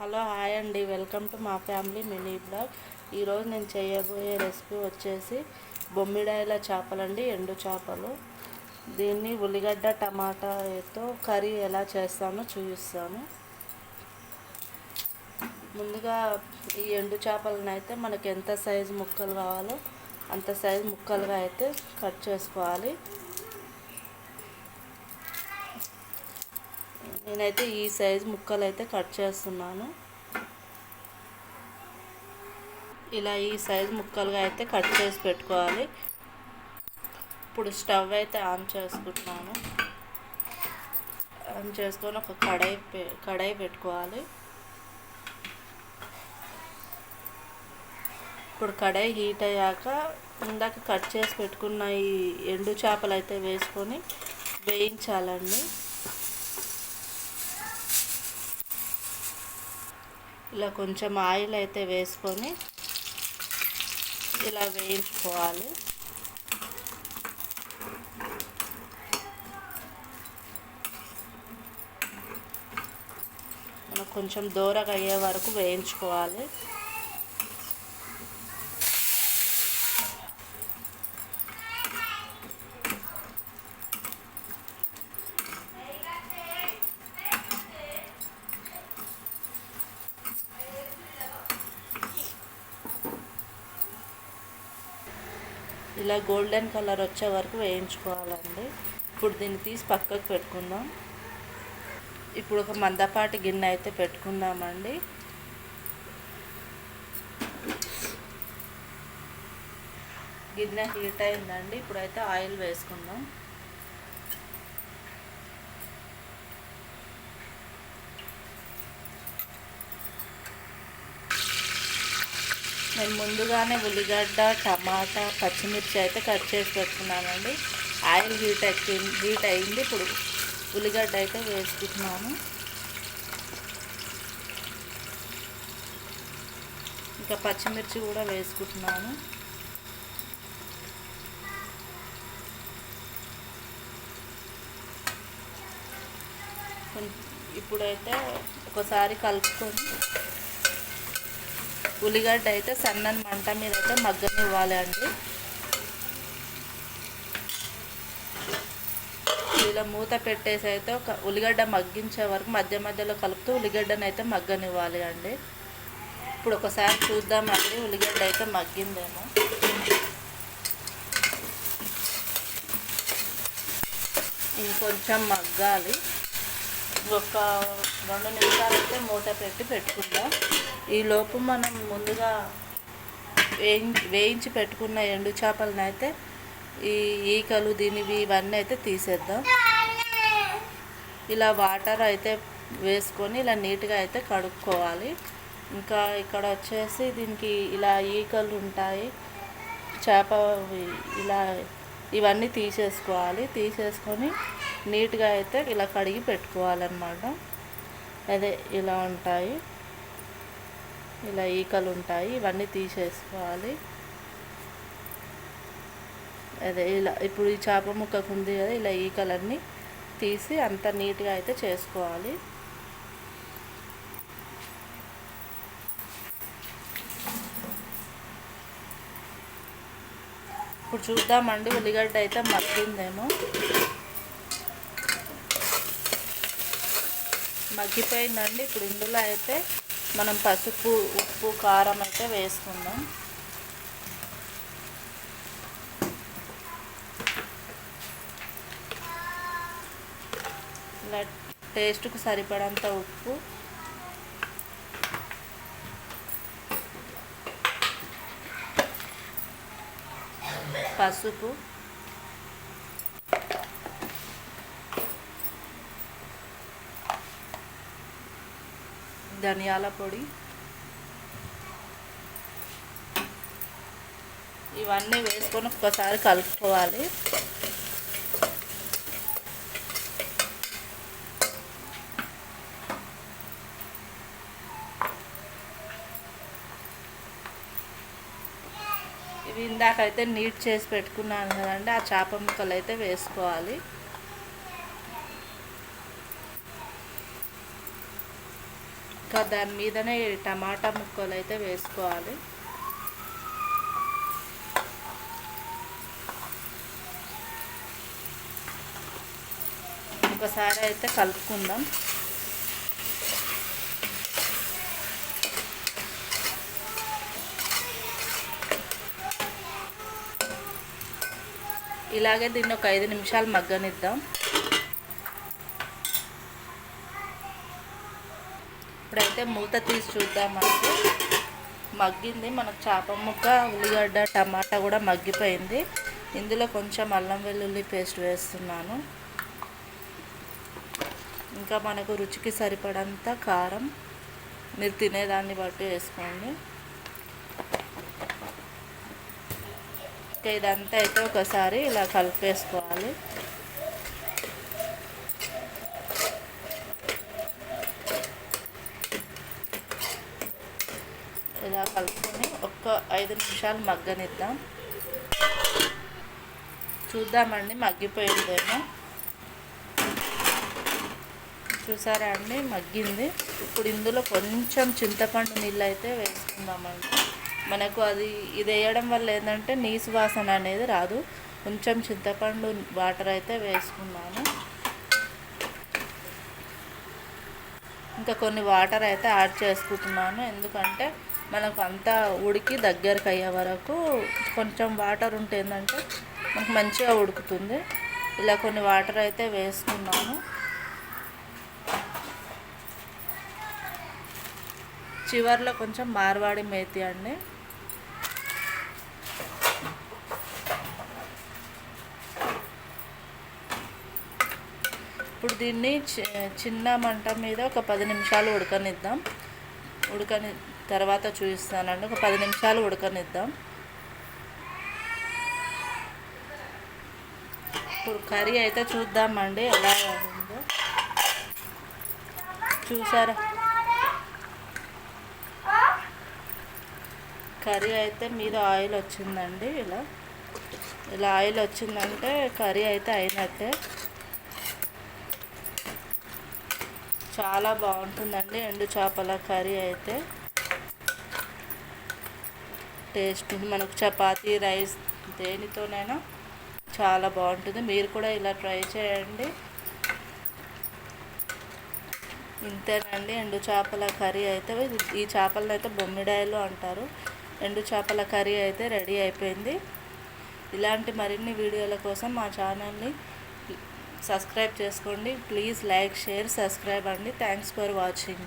Hello hi అండి. Welcome to మా family mini blog. ఈరోజు నేను చేయబోయే రెసిపీ వచ్చేసి బొమ్మిడాయల చేపలండి ఎండు చేపలు. దీన్ని ఉల్లిగడ్డ టమాటాతో కర్రీ ఎలా చేస్తానో చూపిస్తాను. ముందుగా ఈ ఎండు చేపలను అయితే మనకి ఎంత సైజు ముక్కలు కావాలో అంత సైజు ముక్కలుగా అయితే కట్ చేసుకోవాలి. నేనైతే ఈ సైజు ముక్కలు అయితే కట్ చేస్తున్నాను. ఇలా ఈ సైజు ముక్కలుగా అయితే కట్ చేసి పెట్టుకోవాలి. ఇప్పుడు స్టవ్ అయితే ఆన్ చేసుకుంటున్నాను. ఆన్ చేసుకొని ఒక కడాయి పె- కడాయి పెట్టుకోవాలి. ఇప్పుడు కడాయి హీట్ అయ్యాక ఇందాక కట్ చేసి పెట్టుకున్న ఈ ఎండు చేపలు అయితే వేసుకొని వేయించాలండి. ఇలా కొంచెం ఆయిల్ అయితే వేసుకొని ఇలా వేయించుకోవాలి. మనకు కొంచెం దూరగా అయ్యే వరకు వేయించుకోవాలి. ఇలా గోల్డెన్ కలర్ వచ్చే వరకు వేయించుకోవాలండి. ఇప్పుడు దీన్ని తీసి పక్కకు పెట్టుకుందాం. ఇప్పుడు ఒక మందపాటి గిన్నె అయితే పెట్టుకుందామండి. గిన్నె హీట్ అయిందండి. ఇప్పుడైతే ఆయిల్ వేసుకుందాం. నేను ముందుగానే ఉల్లిగడ్డ టమాటా పచ్చిమిర్చి అయితే కట్ చేసి పెట్టుకున్నానండి. ఆయిల్ హీట్ ఎక్కి హీట్ అయింది ఇప్పుడు ఉల్లిగడ్డ అయితే వేసుకుంటున్నాను. ఇంకా పచ్చిమిర్చి కూడా వేసుకుంటున్నాను. ఇప్పుడైతే ఒకసారి కలుపుకొని ఉల్లిగడ్డ అయితే సన్నని మంట మీద అయితే మగ్గనివ్వాలి అండి. ఇలా మూత పెట్టేసి అయితే ఒక ఉల్లిగడ్డ మగ్గించే వరకు మధ్య మధ్యలో కలుపుతూ ఉల్లిగడ్డను అయితే మగ్గనివ్వాలి అండి. ఇప్పుడు ఒకసారి చూద్దామండి ఉల్లిగడ్డ అయితే మగ్గిందేమో. ఇంకొంచెం మగ్గాలి. ఒక రెండు నిమిషాలు అయితే మూట పెట్టి పెట్టుకుందాం. ఈ లోపు మనం ముందుగా వేయించి వేయించి పెట్టుకున్న ఎండు చేపలను అయితే ఈ ఈకలు దీనివి ఇవన్నీ అయితే తీసేద్దాం. ఇలా వాటర్ అయితే వేసుకొని ఇలా నీట్గా అయితే కడుక్కోవాలి. ఇంకా ఇక్కడ వచ్చేసి దీనికి ఇలా ఈకలు ఉంటాయి. చేప ఇలా ఇవన్నీ తీసేసుకోవాలి. తీసేసుకొని నీట్గా అయితే ఇలా కడిగి పెట్టుకోవాలన్నమాట. అదే ఇలా ఉంటాయి. ఇలా ఈకలు ఉంటాయి ఇవన్నీ తీసేసుకోవాలి. అదే ఇలా ఇప్పుడు ఈ చేప ముక్కకు ఉంది కదా ఇలా ఈకలన్నీ తీసి అంత నీట్గా అయితే చేసుకోవాలి. ఇప్పుడు చూద్దామండి ఉల్లిగడ్డ అయితే మగ్గిందేమో. మగ్గిపోయిందండి. ఇప్పుడు ఇందులో అయితే మనం పసుపు ఉప్పు కారం అయితే వేసుకుందాం. ఇలా టేస్ట్కు సరిపడంత ఉప్పు. పసుపు. ధనియాల పొడి. ఇవన్నీ వేసుకొని ఒక్కసారి కలుపుకోవాలి. ఇవి ఇందాకైతే నీట్ చేసి పెట్టుకున్నాను కదండి ఆ చేప ముక్కలు అయితే వేసుకోవాలి. ఇంకా దాని మీదనే టమాటా ముక్కలు అయితే వేసుకోవాలి. ఒకసారి అయితే కలుపుకుందాం. ఇలాగే దీన్ని ఒక ఐదు నిమిషాలు మగ్గనిద్దాం. అయితే మూత తీసి చూద్దామంటే మగ్గింది. మనకు చేప ముక్క ఉల్లిగడ్డ టమాటా కూడా మగ్గిపోయింది. ఇందులో కొంచెం అల్లం వెల్లుల్లి పేస్ట్ వేస్తున్నాను. ఇంకా మనకు రుచికి సరిపడంత కారం. మీరు తినేదాన్ని బట్టి వేసుకోండి. ఇంకా ఇదంతా అయితే ఒకసారి ఇలా కలిపేసుకోవాలి. ఇలా కలుపుకొని ఒక్క ఐదు నిమిషాలు మగ్గనిద్దాం. చూద్దామండి మగ్గిపోయిందేమో. చూసారా అండి? మగ్గింది. ఇప్పుడు ఇందులో కొంచెం చింతపండు నీళ్ళు అయితే వేసుకుందామండి. మనకు అది ఇది వేయడం వల్ల ఏంటంటే నీసు వాసన అనేది రాదు. కొంచెం చింతపండు వాటర్ అయితే వేసుకున్నాను. ఇంకా కొన్ని వాటర్ అయితే యాడ్ చేసుకుంటున్నాను. ఎందుకంటే మనకు అంతా ఉడికి దగ్గరకు అయ్యే వరకు కొంచెం వాటర్ ఉంటే ఏంటంటే మనకు మంచిగా ఉడుకుతుంది. ఇలా కొన్ని వాటర్ అయితే వేసుకున్నాను చివర్లో కొంచెం మార్వాడి మేతి అండి. ఇప్పుడు దీన్ని చిన్న మంట మీద ఒక పది నిమిషాలు ఉడకనిద్దాం. ఉడకని తర్వాత చూపిస్తానండి. ఒక పది నిమిషాలు ఉడకనిద్దాం. ఇప్పుడు కర్రీ అయితే చూద్దామండి ఎలా ఉందో. చూసారా? కర్రీ అయితే మీద ఆయిల్ వచ్చిందండి ఇలా. ఇలా ఆయిల్ వచ్చిందంటే కర్రీ అయితే అయినట్టే. చాలా బాగుంటుందండి ఎండు చేపల కర్రీ అయితే. టేస్ట్ మనకు చపాతీ రైస్ దేనితోనైనా చాలా బాగుంటుంది. మీరు కూడా ఇలా ట్రై చేయండి. ఇంతేనండి. ఎండు చేపల కర్రీ అయితే ఈ చేపలను అయితే బొమ్మిడాయలు అంటారు. ఎండు చేపల కర్రీ అయితే రెడీ అయిపోయింది. ఇలాంటి మరిన్ని వీడియోల కోసం మా ఛానల్ని సబ్స్క్రైబ్ చేసుకోండి. ప్లీజ్ లైక్ షేర్ సబ్స్క్రైబ్ అండి. Thanks for watching.